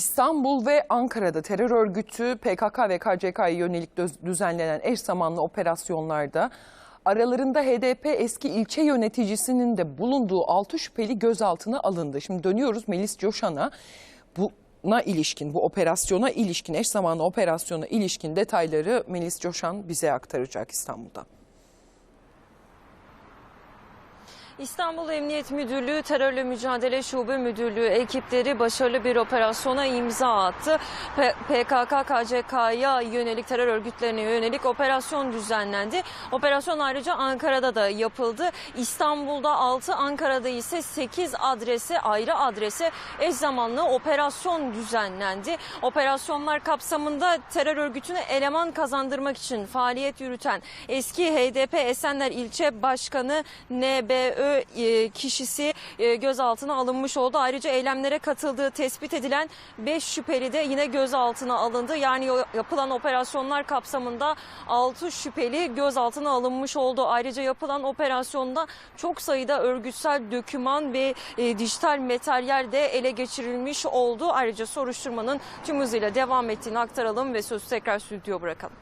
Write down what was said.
İstanbul ve Ankara'da terör örgütü PKK ve KCK'ya yönelik düz- düzenlenen eş zamanlı operasyonlarda aralarında HDP eski ilçe yöneticisinin de bulunduğu 6 şüpheli gözaltına alındı. Şimdi dönüyoruz Melis Coşan'a. Buna ilişkin, bu operasyona ilişkin, eş zamanlı operasyona ilişkin detayları Melis Coşan bize aktaracak İstanbul'dan. İstanbul Emniyet Müdürlüğü Terörle Mücadele Şube Müdürlüğü ekipleri başarılı bir operasyona imza attı. PKK, KCK'ya yönelik terör örgütlerine yönelik operasyon düzenlendi. Operasyon ayrıca Ankara'da da yapıldı. İstanbul'da 6, Ankara'da ise 8 adrese ayrı adrese eş zamanlı operasyon düzenlendi. Operasyonlar kapsamında terör örgütüne eleman kazandırmak için faaliyet yürüten eski HDP Esenler İlçe Başkanı NBÖ e, kişisi e, gözaltına alınmış oldu. Ayrıca eylemlere katıldığı tespit edilen 5 şüpheli de yine gözaltına alındı. Yani yapılan operasyonlar kapsamında 6 şüpheli gözaltına alınmış oldu. Ayrıca yapılan operasyonda çok sayıda örgütsel döküman ve e, dijital materyal de ele geçirilmiş oldu. Ayrıca soruşturmanın tüm hızıyla devam ettiğini aktaralım ve sözü tekrar stüdyo bırakalım.